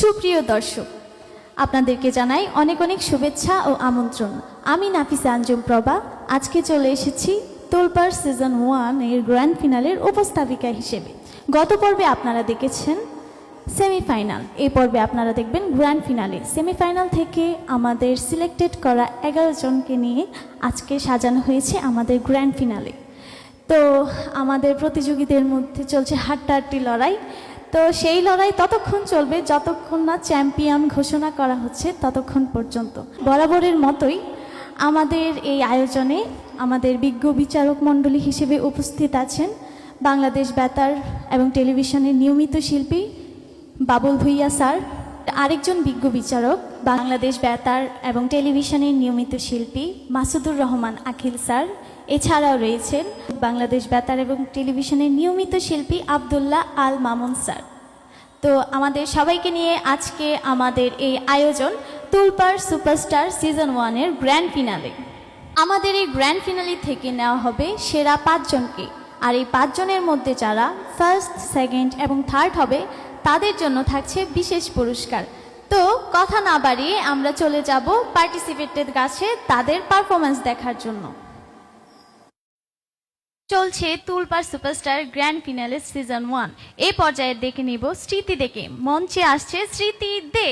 সুপ্রিয় দর্শক, আপনাদেরকে জানাই অনেক অনেক শুভেচ্ছা ও আমন্ত্রণ। আমি নাফিসা আঞ্জুম প্রভা। আজকে চলে এসেছি তোলপার সিজন ওয়ানের গ্র্যান্ড ফিনালের উপস্থাপিকা হিসেবে। গত পর্বে আপনারা দেখেছেন সেমিফাইনাল এই পর্বে আপনারা দেখবেন গ্র্যান্ড ফিনালে সেমিফাইনাল থেকে আমাদের সিলেক্টেড করা এগারো জনকে নিয়ে আজকে সাজানো হয়েছে আমাদের গ্র্যান্ড ফিনালে তো আমাদের প্রতিযোগীদের মধ্যে চলছে হাড্ডাহাড্ডি লড়াই। তো সেই লড়াই ততক্ষণ চলবে যতক্ষণ না চ্যাম্পিয়ন ঘোষণা করা হচ্ছে ততক্ষণ পর্যন্ত। বরাবরের মতোই আমাদের এই আয়োজনে আমাদের বিজ্ঞ বিচারক মণ্ডলী হিসেবে উপস্থিত আছেন বাংলাদেশ বেতার এবং টেলিভিশনের নিয়মিত শিল্পী বাবুল ভুইয়া স্যার, আরেকজন বিজ্ঞ বিচারক বাংলাদেশ বেতার এবং টেলিভিশনের নিয়মিত শিল্পী মাসুদুর রহমান আখিল স্যার এছাড়াও রয়েছেন বাংলাদেশ বেতার এবং টেলিভিশনের নিয়মিত শিল্পী আবদুল্লাহ আল মামুন স্যার। তো আমাদের সবাইকে নিয়ে আজকে আমাদের এই আয়োজন তুলপার সুপারস্টার সিজন ওয়ানের গ্র্যান্ড ফিনালে। আমাদের এই গ্র্যান্ড ফিনালি থেকে নেওয়া হবে সেরা পাঁচজনকে। আর এই পাঁচজনের মধ্যে যারা ফার্স্ট, সেকেন্ড এবং থার্ড হবে, তাদের জন্য থাকছে বিশেষ পুরস্কার। তো কথা না বাড়িয়ে আমরা চলে যাব পার্টিসিপেটের কাছে তাদের পারফরমেন্স দেখার জন্য। চলছে Tulpar superstar grand finale season one. এই পর্যায়ে দেখে নিব স্মৃতি দেখে। মঞ্চে আসছে স্মৃতি দে।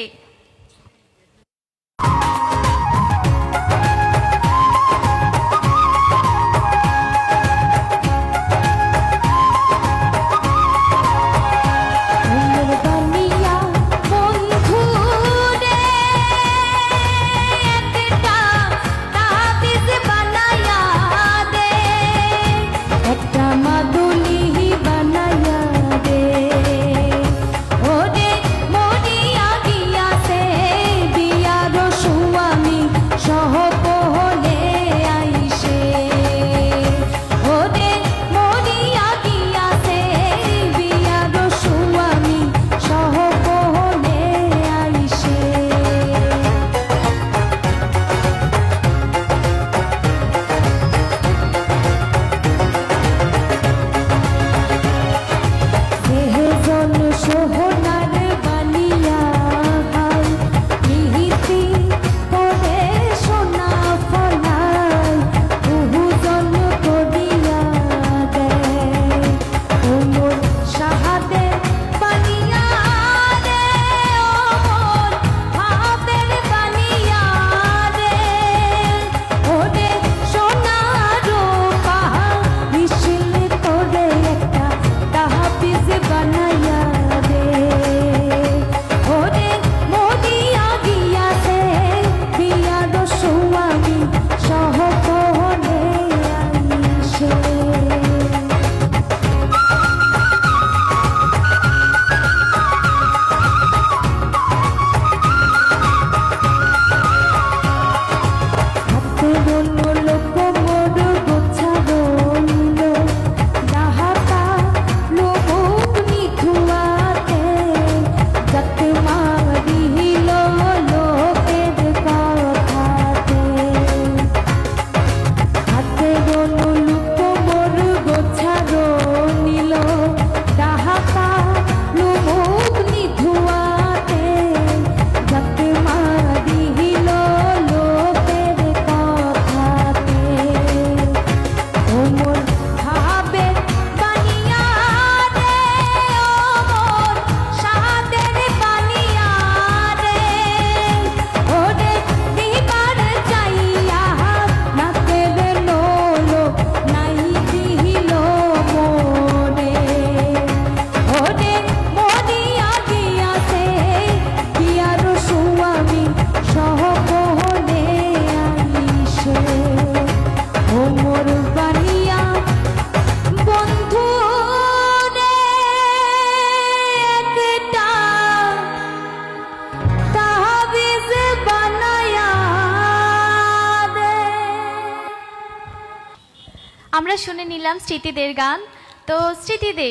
আমরা শুনে নিলাম স্মৃতিদের গান। তো স্মৃতিদে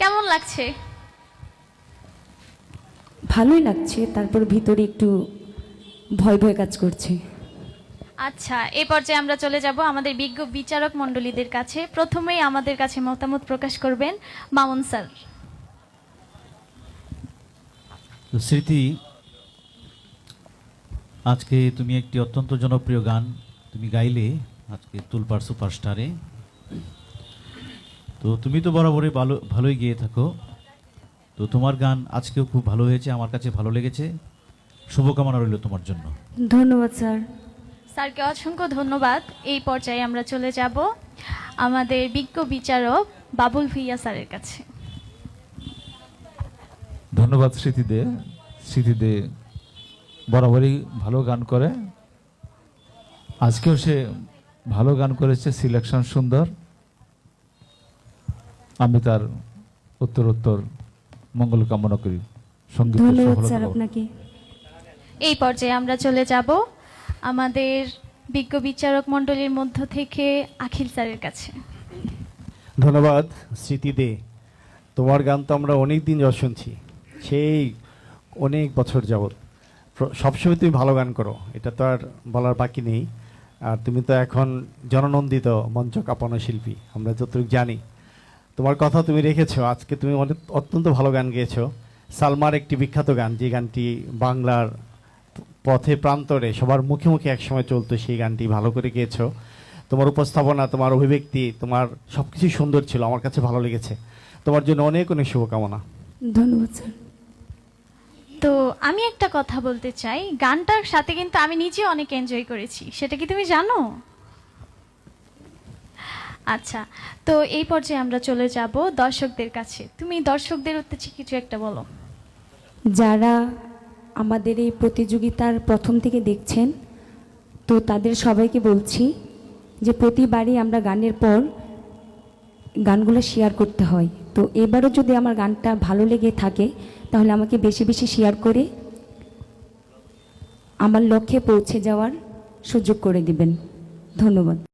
কেমন লাগছে? ভালোই লাগছে তারপর ভিতরে একটু ভয় ভয় কাজ করছে। আচ্ছা এ পর্যায়ে আমরা চলে যাব আমাদের বিজ্ঞ বিচারক মণ্ডলীদের কাছে। প্রথমেই আমাদের কাছে মতামত প্রকাশ করবেন মামুন স্যার। স্মৃতি আজকে তুমি একটি অত্যন্ত জনপ্রিয় গান তুমি গাইলে। আজকে তুলপার সুপারস্টারে। তো তুমি তো বরাবরই ভালো ভালোই গিয়ে থাকো। তো তোমার গান আজকেও খুব ভালো হয়েছে আমার কাছে ভালো লেগেছে। শুভকামনা রইল তোমার জন্য। ধন্যবাদ স্যার। স্যারকে অসংখ্য ধন্যবাদ। এই পর্যায়ে আমরা চলে যাব আমাদের বিজ্ঞ বিচারক বাবুল ভুইয়া স্যারের কাছে। ধন্যবাদ স্মৃতিদে স্মৃতিদে বরাবরই ভালো গান করে। আজকেও সে ভালো গান করেছে সিলেকশন সুন্দর। আমি তার উত্তর উত্তর মঙ্গল কামনা করি। সংগীত ধন্যবাদ স্যার আপনাকে। এই পর্যায়ে আমরা চলে যাব আমাদের বিজ্ঞ বিচারক মণ্ডলীর মধ্য থেকে আখিল স্যারের কাছে। ধন্যবাদ স্মৃতি দে। তোমার গান তো আমরা অনেক দিন শুনছি। সেই অনেক বছর যাবৎ। সবসময় তুমি ভালো গান করো এটা তো আর বলার বাকি নেই। আর তুমি তো এখন জননন্দিত মঞ্চ কাঁপানো শিল্পী, আমরা যতটুকু জানি। তোমার কথা তুমি রেখেছো, আজকে তুমি অনেক, অত্যন্ত ভালো গান গেয়েছো। সালমার একটি বিখ্যাত গান, যে গানটি বাংলার পথে প্রান্তরে সবার মুখে মুখে একসময় চলতো, সেই গানটি ভালো করে গেয়েছো। তোমার উপস্থাপনা, তোমার অভিব্যক্তি, তোমার সব কিছুই সুন্দর ছিল, আমার কাছে ভালো লেগেছে। তোমার জন্য অনেক অনেক শুভকামনা। ধন্যবাদ, স্যার। তো আমি একটা কথা বলতে চাই। গানটার সাথে কিন্তু আমি নিজে অনেক এনজয় করেছি। সেটা কি তুমি জানো? আচ্ছা তো এই পর্যায়ে আমরা চলে যাব দর্শকদের কাছে। তুমি দর্শকদের উদ্দেশ্যে কিছু একটা বলো। যারা আমাদের এই প্রতিযোগিতার প্রথম থেকে দেখছেন, তো তাদের সবাইকে বলছি যে প্রতিবারই আমরা গানের পর গানগুলো শেয়ার করতে হয়। তো এবারও যদি আমার গানটা ভালো লেগে থাকে, তাহলে আমাকে বেশি বেশি শেয়ার করে আমার লক্ষ্যে পৌঁছে যাওয়ার সুযোগ করে দিবেন। ধন্যবাদ।